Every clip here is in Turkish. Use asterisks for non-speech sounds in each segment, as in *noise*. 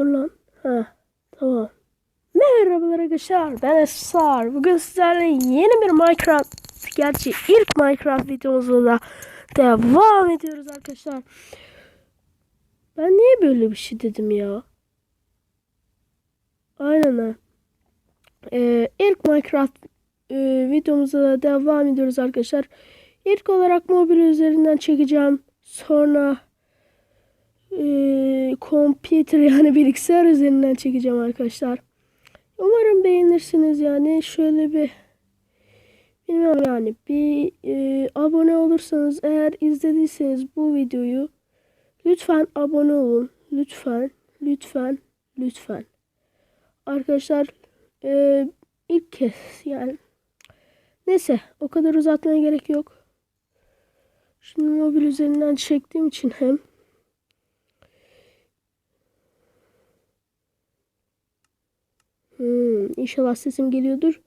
Dur lan. Ha, tamam. Merhabalar arkadaşlar. Ben Esar. Bugün sizlerle yeni bir Minecraft, gerçi ilk Minecraft videomuzla da devam ediyoruz arkadaşlar. Ben niye böyle bir şey dedim ya? Aynen ha. Ee, ilk Minecraft e, videomuza da devam ediyoruz arkadaşlar. İlk olarak mobil üzerinden çekeceğim. Sonra e, computer yani bilgisayar üzerinden çekeceğim arkadaşlar. Umarım beğenirsiniz yani şöyle bir bilmiyorum yani bir e, abone olursanız eğer izlediyseniz bu videoyu lütfen abone olun. Lütfen, lütfen, lütfen. Arkadaşlar e, ilk kez yani neyse o kadar uzatmaya gerek yok. Şimdi mobil üzerinden çektiğim için hem Hmm, inşallah sesim geliyordur.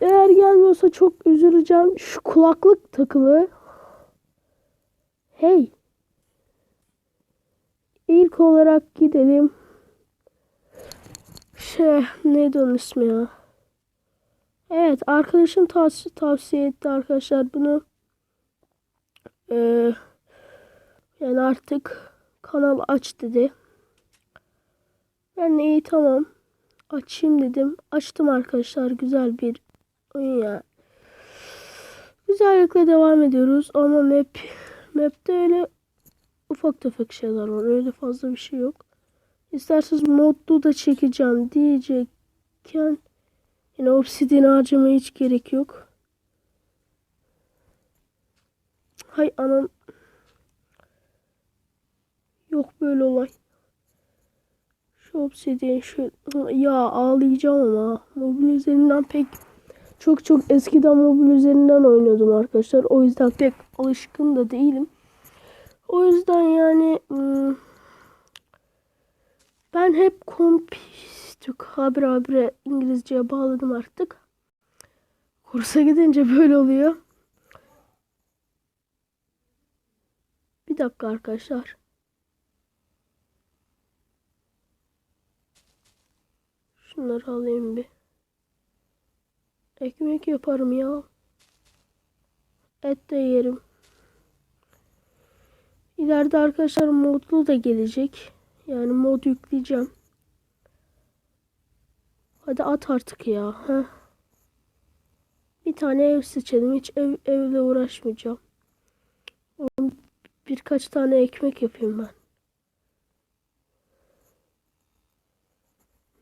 Eğer gelmiyorsa çok üzüleceğim. Şu kulaklık takılı. Hey. İlk olarak gidelim. Şey neydi onun ismi ya? Evet arkadaşım tavsiye, tavsiye etti arkadaşlar bunu. Ee, yani artık kanal aç dedi. Ben de iyi tamam. Açayım dedim. Açtım arkadaşlar. Güzel bir oyun ya. Güzellikle devam ediyoruz. Ama map map'te öyle ufak tefek şeyler var. Öyle fazla bir şey yok. İsterseniz modlu da çekeceğim diyecekken yine obsidian harcamaya hiç gerek yok. Hay anam. Yok böyle olay. Şu obsidian şu ya ağlayacağım ama mobil üzerinden pek çok çok eskiden mobil üzerinden oynuyordum arkadaşlar. O yüzden pek alışkın da değilim. O yüzden yani ım, ben hep kompütür habire habire İngilizceye bağladım artık. Kursa gidince böyle oluyor. Bir dakika arkadaşlar. Şunları alayım bir. Ekmek yaparım ya. Et de yerim. İleride arkadaşlar modlu da gelecek. Yani mod yükleyeceğim. Hadi at artık ya. Heh. Bir tane ev seçelim. Hiç ev, evle uğraşmayacağım. Birkaç tane ekmek yapayım ben.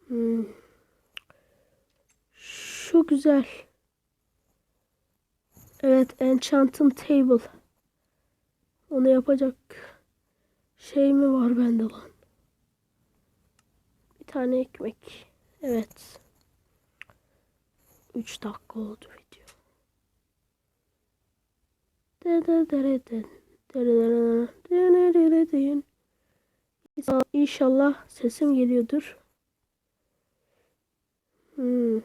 Hmm. Şu güzel. Evet, Enchanted Table. Onu yapacak şey mi var bende lan? Bir tane ekmek. Evet. 3 dakika oldu video. İnşallah sesim geliyordur. Hmm.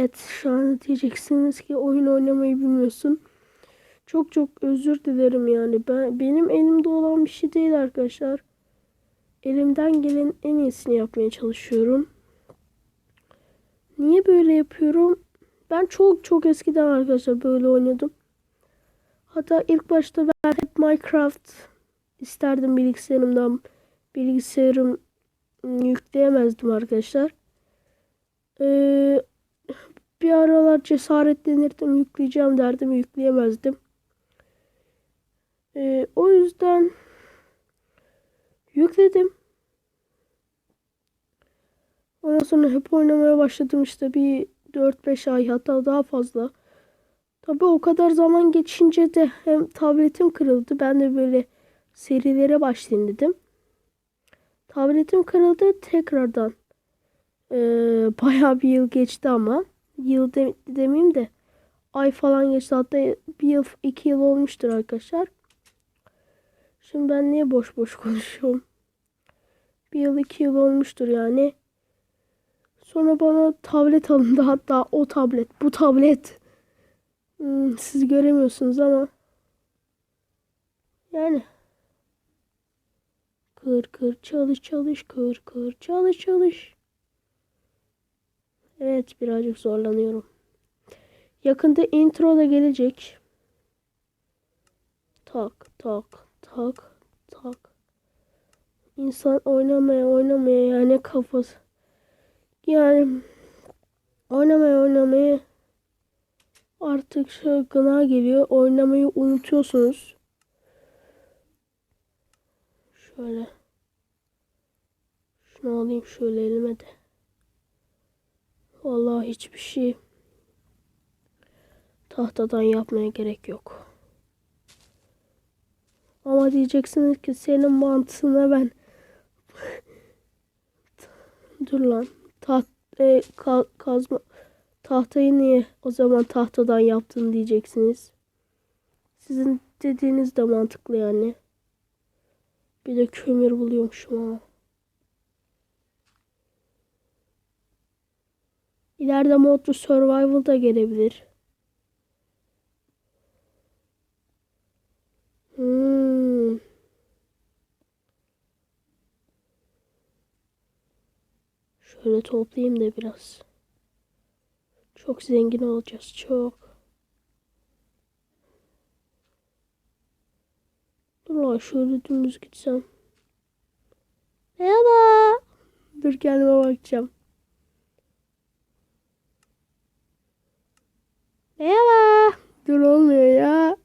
Evet şu an diyeceksiniz ki oyun oynamayı bilmiyorsun. Çok çok özür dilerim yani. Ben benim elimde olan bir şey değil arkadaşlar. Elimden gelen en iyisini yapmaya çalışıyorum. Niye böyle yapıyorum? Ben çok çok eskiden arkadaşlar böyle oynadım. Hatta ilk başta ben hep Minecraft isterdim bilgisayarımdan. Bilgisayarım yükleyemezdim arkadaşlar. Ee, bir aralar cesaretlenirdim yükleyeceğim derdim yükleyemezdim. Ee, o yüzden yükledim. Ondan sonra hep oynamaya başladım işte bir 4-5 ay hatta daha fazla. Tabi o kadar zaman geçince de hem tabletim kırıldı. Ben de böyle serilere başlayayım dedim. Tabletim kırıldı tekrardan. Ee, bayağı bir yıl geçti ama. Yıl de, demeyeyim de ay falan geçti. Hatta bir yıl iki yıl olmuştur arkadaşlar. Şimdi ben niye boş boş *laughs* konuşuyorum? Bir yıl iki yıl olmuştur yani. Sonra bana tablet alındı. Hatta o tablet, bu tablet. Hmm, siz göremiyorsunuz ama. Yani. kır kır çalış çalış kır kır çalış çalış. Evet birazcık zorlanıyorum. Yakında intro da gelecek. Tak tak tak tak. İnsan oynamaya oynamaya yani kafası. Yani oynamaya oynamaya artık şu gına geliyor. Oynamayı unutuyorsunuz. Şöyle. Şunu alayım şöyle elime de. Vallahi hiçbir şey tahtadan yapmaya gerek yok. Ama diyeceksiniz ki senin mantığına ben *laughs* dur lan taht e, ka- kazma tahtayı niye o zaman tahtadan yaptın diyeceksiniz. Sizin dediğiniz de mantıklı yani. Bir de kömür buluyormuşum ama. İleride modlu survival da gelebilir. Hmm. Şöyle toplayayım da biraz. Çok zengin olacağız. Çok. Dur lan şöyle dümdüz gitsem. Merhaba. Dur kendime bakacağım. Merhaba. Dur olmuyor ya.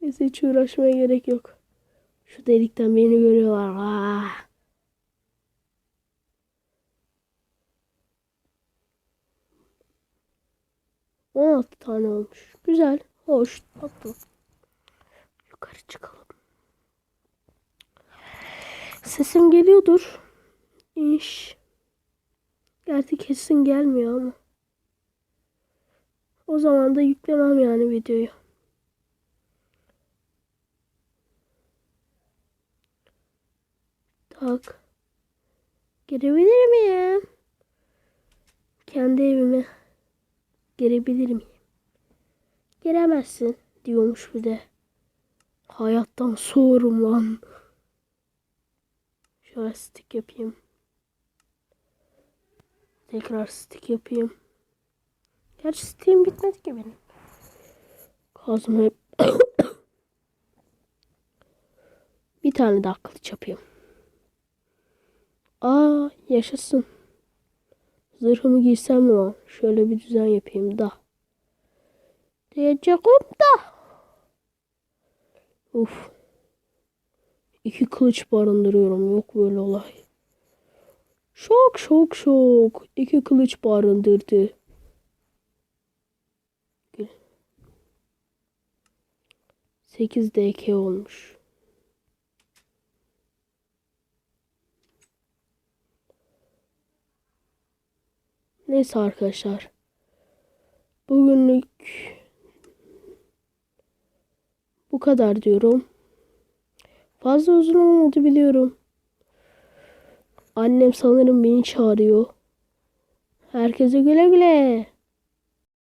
Neyse hiç uğraşmaya gerek yok. Şu delikten beni görüyorlar. Ah. On altı tane olmuş. Güzel. Hoş. Tatlı. Yukarı çıkalım. Sesim geliyordur. İş. Gerçi kesin gelmiyor ama. O zaman da yüklemem yani videoyu. Tak. Girebilir miyim? Kendi evime girebilir miyim? Giremezsin diyormuş bir de. Hayattan soğurum lan. Şöyle stick yapayım. Tekrar stick yapayım. Gerçi stick'im bitmedi ki benim. Kazma *coughs* Bir tane daha kılıç yapayım. Aa yaşasın. Zırhımı giysem mi lan? Şöyle bir düzen yapayım da. Diyeceğim da. Uf. İki kılıç barındırıyorum. Yok böyle olay. Şok şok şok. İki kılıç barındırdı. 8 DK olmuş. Neyse arkadaşlar. Bugünlük bu kadar diyorum. Fazla uzun olmadı biliyorum. Annem sanırım beni çağırıyor. Herkese güle güle.